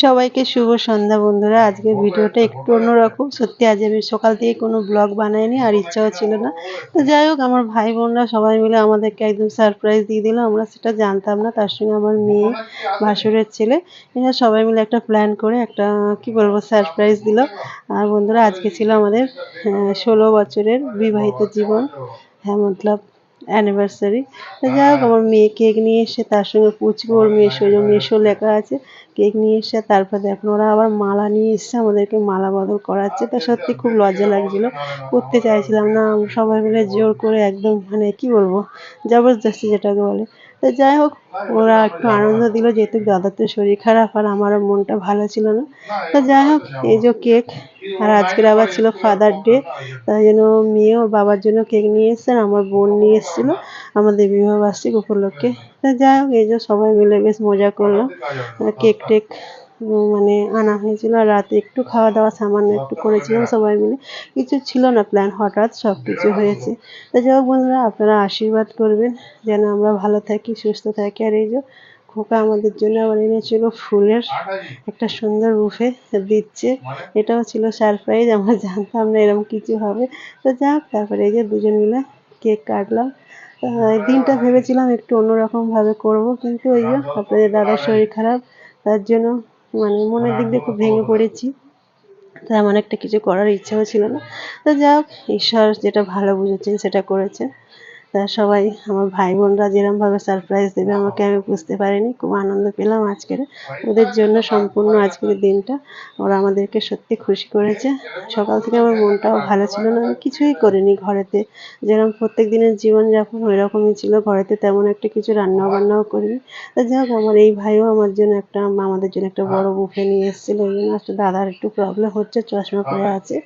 সবাইকে শুভ সন্ধ্যা বন্ধুরা। আজকে ভিডিওটা একটু অন্যরকম। সত্যি, আজ আমি সকাল থেকে কোনো ব্লগ বানাইনি, আর ইচ্ছাও ছিল না। তো যাই হোক, আমার ভাই বোনরা সবাই মিলে আমাদেরকে একদম সারপ্রাইজ দিয়ে দিল। আমরা সেটা জানতাম না। তার সঙ্গে আমার মেয়ে ভাসুরের ছেলে, এরা সবাই মিলে একটা প্ল্যান করে একটা, কি বলব সারপ্রাইজ দিল। আর বন্ধুরা, আজকে ছিল আমাদের ষোলো বছরের বিবাহিত জীবন। হ্যাঁ মতলব অ্যানিভার্সারি তো যাই হোক আমার মেয়ে কেক নিয়ে এসে তার সঙ্গে পুচকু ওর মেশো মেশো লেখা আছে। কেক নিয়ে এসে তারপর দেখুন ওরা আবার মালা নিয়ে এসছে আমাদেরকে মালা বদল করাচ্ছে। তা সত্যি খুব লজ্জা লাগছিল। করতে চাইছিলাম না সবাই মিলে জোর করে একদম মানে কি বলব জবরদস্তি যেটাকে বলে। তো যাই হোক, ওরা একটু আনন্দ দিল যেহেতু দাদার তো শরীর খারাপ আর আমারও মনটা ভালো ছিল না। তো যাই হোক, এই যে কেক, আর আজকের আবার ছিল ফাদার ডে তাই জন্য মেয়ে ওর বাবার জন্য কেক নিয়ে এসছেন আমার বোন নিয়ে এসেছিল, আমাদের বিবাহ বার্ষিক উপলক্ষে। তো যাই হোক, এই যে সবাই মিলে বেশ মজা করলাম কেক টেক মানে আনা হয়েছিল। আর রাতে একটু খাওয়া দাওয়া সামান্য একটু করেছিলাম সবাই মিলে। কিছু ছিল না প্ল্যান হঠাৎ সব কিছু হয়েছে। তো যাই হোক বন্ধুরা, আপনারা আশীর্বাদ করবেন, যেন আমরা ভালো থাকি, সুস্থ থাকি। আর এই যে খোকা আমাদের জন্য আবার এনেছিল ফুলের একটা সুন্দর রুফে দিচ্ছে। এটাও ছিল সারপ্রাইজ আমরা জানতাম না এরকম কিছু হবে। তো যাক, তারপরে এই যে দুজন মিলে কেক কাটলাম। দিনটা ভেবেছিলাম একটু অন্যরকমভাবে করব, কিন্তু ওই যে আপনাদের দাদার শরীর খারাপ, তার জন্য মানে মনের দিক দিয়ে খুব ভেঙে পড়েছি। তেমন একটা কিছু করার ইচ্ছাও ছিল না। তো যাক ঈশ্বর যেটা ভালো বুঝেছেন সেটা করেছেন। তা সবাই আমার ভাই বোনরা যেরমভাবে সারপ্রাইজ দেবে আমাকে আমি বুঝতে পারিনি। খুব আনন্দ পেলাম আজকের। ওদের জন্য সম্পূর্ণ আজকের দিনটা ওরা আমাদেরকে সত্যি খুশি করেছে। সকাল থেকে আমার মনটাও ভালো ছিল না আমি কিছুই করিনি ঘরেতে। যেরকম প্রত্যেক দিনের জীবনযাপন ওই রকমই ছিল ঘরেতে তেমন একটা কিছু রান্না বান্নাও করিনি। তা যাক আমার এই ভাইও আমার জন্য একটা আমাদের জন্য একটা বড় বুফে নিয়ে এসেছিল। ওই জন্য একটা দাদার একটু প্রবলেম হচ্ছে চশমা পরে আছে।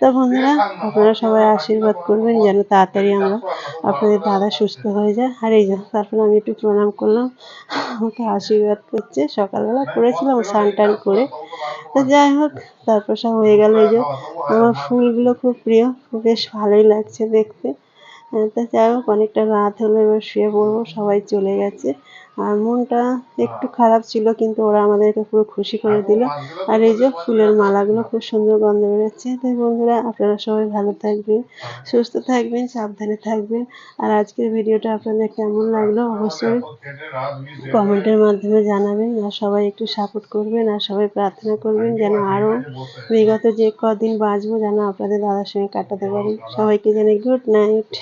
তো বন্ধুরা, আপনারা সবাই আশীর্বাদ করবেন যেন তাড়াতাড়ি আমরা আপনাদের দাদা সুস্থ হয়ে যায়। আর এই তারপরে আমি একটু প্রণাম করলাম। আমাকে আশীর্বাদ করছে। সকালবেলা করেছিলাম স্নান টান করে। তো যাই হোক, তারপর সব হয়ে গেল এই যে, আমার ফুলগুলো খুব প্রিয়। বেশ ভালোই লাগছে দেখতে। তো যাই হোক, অনেকটা রাত হলো, এবার শুয়ে পড়ব। সবাই চলে গেছে। আর মনটা একটু খারাপ ছিল, কিন্তু ওরা আমাদেরকে পুরো খুশি করে দিল। আর এই যে ফুলের মালাগুলো খুব সুন্দর গন্ধ বেরোচ্ছে। তাই বন্ধুরা, আপনারা সবাই ভালো থাকবেন, সুস্থ থাকবেন, সাবধানে থাকবেন। আর আজকের ভিডিওটা আপনাদের কেমন লাগল অবশ্যই কমেন্টের মাধ্যমে জানাবেন। আর সবাই একটু সাপোর্ট করবেন, আর সবাই প্রার্থনা করবেন যেন আরও বিগত যে কদিন বাঁচবো, যেন আপনাদের দাদার সঙ্গে কাটাতে পারি। সবাইকে জানাই গুড নাইট